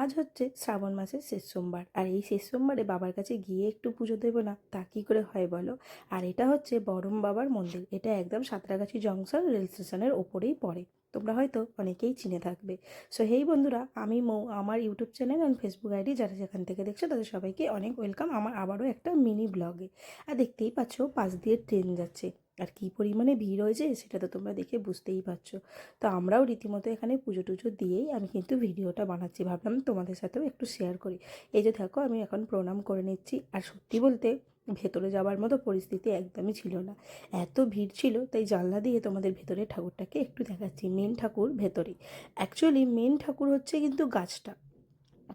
আজ হচ্ছে শ্রাবণ মাসের শেষ সোমবার। আর এই শেষ সোমবারে বাবার কাছে গিয়ে একটু পুজো দেবো না, তা কী করে হয় বলো? আর এটা হচ্ছে বরম বাবার মন্দির। এটা একদম সাঁতরাগাছি জংশন, রেল স্টেশনের ওপরেই পড়ে। তোমরা হয়তো অনেকেই চিনে থাকবে। সো হেই বন্ধুরা, আমি মৌ। আমার YouTube channel and Facebook ID যারা যেখান থেকে দেখছ, তাদের সবাইকে অনেক ওয়েলকাম আমার আবারও একটা মিনি ব্লগে আর দেখতেই পাচ্ছ, পাশ দিয়ে ট্রেন যাচ্ছে। আর কী পরিমাণে ভিড় হয়েছে সেটা তো তোমরা দেখে বুঝতেই পারছ। তো আমরাও রীতিমতো এখানে পুজো টুজো দিয়েই আমি কিন্তু ভিডিওটা বানাচ্ছি। ভাবলাম তোমাদের সাথেও একটু শেয়ার করি। এই যে দেখো, আমি এখন প্রণাম করে নিচ্ছি। আর সত্যি বলতে ভেতরে যাওয়ার মতো পরিস্থিতি একদমই ছিল না। এত ভিড় ছিল, তাই জানলা দিয়ে তোমাদের ভেতরে ঠাকুরটাকে একটু দেখাচ্ছি মেন ঠাকুর ভেতরে অ্যাকচুয়ালি মেন ঠাকুর হচ্ছে কিন্তু গাছটা।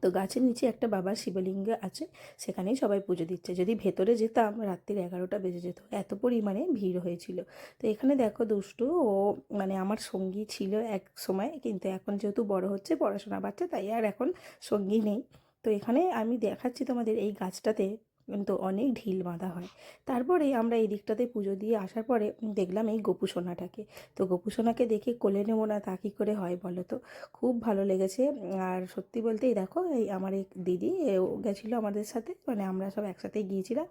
তো গাছের নিচে একটা বাবার শিবলিঙ্গ আছে, সেখানেই সবাই পুজো দিচ্ছে। যদি ভেতরে যেতাম, রাত্রির এগারোটা বেজে যেত। এত পরিমাণে ভিড় হয়েছিল। তো এখানে দেখো দুষ্টু, ও মানে আমার সঙ্গী ছিল এক সময়, কিন্তু এখন যেহেতু বড় হচ্ছে, পড়াশোনা বাচ্চা, তাই আর এখন সঙ্গী নেই। তো এখানে আমি দেখাচ্ছি তোমাদের এই গাছটাতে কিন্তু অনেক ঢিল বাঁধা হয়। তারপরে আমরা এই দিকটাতে পুজো দিয়ে আসার পরে দেখলাম এই গোপু সোনাটাকে তো গোপু সোনাকে দেখে কোলে নেব না তা কী করে হয় বলো তো? খুব ভালো লেগেছে। আর সত্যি বলতে এই দেখো, এই আমার এক দিদি গেছিল আমাদের সাথে মানে আমরা সব একসাথেই গিয়েছিলাম।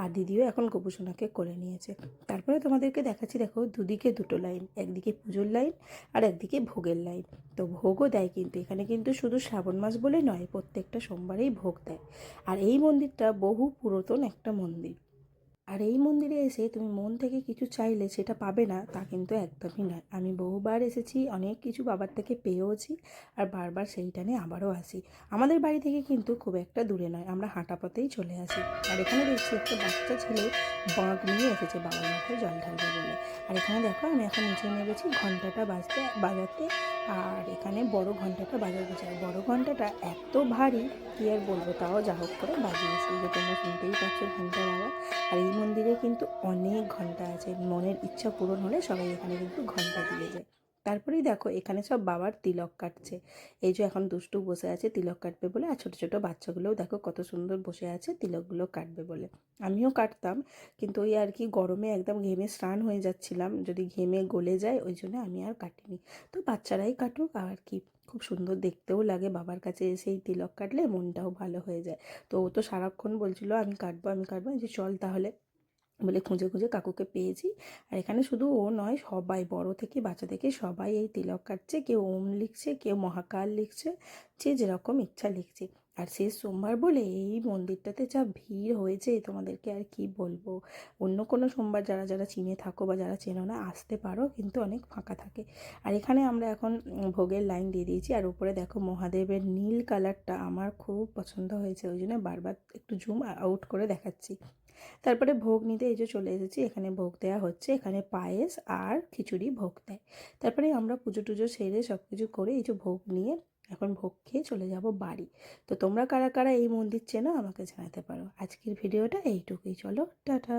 আর দিদিও এখন গোপু সোনাকে কোলে নিয়েছে। তারপরে তোমাদেরকে দেখাচ্ছি, দেখো, দুদিকে দুটো লাইন, একদিকে পুজোর লাইন আর একদিকে ভোগের লাইন। তো ভোগও দেয় কিন্তু, এখানে কিন্তু শুধু শ্রাবণ মাস বলে নয়, প্রত্যেকটা সোমবারেই ভোগ দেয়। আর এই মন্দিরটা বহু পুরাতন একটা মন্দির। আর এই মন্দিরে এসে তুমি মন থেকে কিছু চাইলে সেটা পাবে না, তা কিন্তু একদমই নয়। আমি বহুবার এসেছি, অনেক কিছু বাবার থেকে পেয়েওছি আর বারবার সেই টানে আবারও আসি। আমাদের বাড়ি থেকে কিন্তু খুব একটা দূরে নয়, আমরা হাঁটা পথেই চলে আসি। আর এখানে দেখছি একটা বাচ্চা ছেলে বাঁক নিয়ে এসেছে, বাবার মাথায় জল ঢালবে বলে। আর এখানে দেখো, আমি এখন নিচে নেমেছি, ঘন্টাটা বাজতে, বাজাতে, আর এখানে বড় ঘন্টাটা বাজাতে চাই। বড় ঘন্টাটা এত ভারী, কি আর বলব, তাও যা হোক করে বাজিয়েছি। যে তোমরা শুনতেই পাচ্ছ ঘণ্টার আওয়াজ। আর এই মন্দিরে কিন্তু অনেক ঘণ্টা আছে। মনের ইচ্ছা পূরণ হলে সবাই এখানে কিন্তু ঘণ্টা দিয়ে যায়। তারপরেই দেখো, এখানে সব বাবার তিলক কাটছে। এই যে এখন দুষ্টু বসে আছে, তিলক কাটবে বলে, আর ছোটো ছোটো বাচ্চাগুলোও দেখো কত সুন্দর বসে আছে, তিলকগুলো কাটবে বলে। আমিও কাটতাম, কিন্তু ওই আর কি গরমে একদম ঘেমে স্নান হয়ে যাচ্ছিলাম। যদি ঘেমে গলে যায়, ওই জন্য আমি আর কাটিনি। তো বাচ্চারাই কাটুক, আর কি খুব সুন্দর দেখতেও লাগে। বাবার কাছে এসে এই তিলক কাটলে মনটাও ভালো হয়ে যায়। তো ও তো সারাক্ষণ বলছিল, আমি কাটবো আমি কাটবো। যে চল তাহলে। বলে খুঁজে খুঁজে কাকুকে পেয়েছি। আর এখানে শুধু ও নয়, সবাই, বড় থেকে বাচ্চা থেকে সবাই এই তিলক কাটছে, কেউ ওম লিখছে, কেউ মহাকাল লিখছে, যে যেরকম ইচ্ছা লিখছে। আর শেষ সোমবার বলে এই মন্দিরটাতে যা ভিড় হয়েছে, তোমাদেরকে আর কি বলব? অন্য কোনো সোমবার যারা যারা চিনে থাকো বা যারা চেনো না, আসতে পারো, কিন্তু অনেক ফাঁকা থাকে। আর এখানে আমরা এখন ভোগের লাইন দিয়ে দিয়েছি, আর উপরে দেখো মহাদেবের নীল কালারটা আমার খুব পছন্দ হয়েছে, ওই জন্য বারবার একটু জুম আউট করে দেখাচ্ছি। তারপরে ভোগ নিতে এই যে চলে এসেছি, এখানে ভোগ দেওয়া হচ্ছে, এখানে পায়েস আর খিচুড়ি ভোগ দেয়। তারপরে আমরা পুজো টুজো সেরে সব কিছু করে এই যে ভোগ নিয়ে এখন ভোগ খেয়ে চলে যাব বাড়ি। তো তোমরা কারা কারা এই মন্দির চেনো আমাকে জানাতে পারো। আজকের ভিডিওটা এইটুকুই। চলো, টাটা।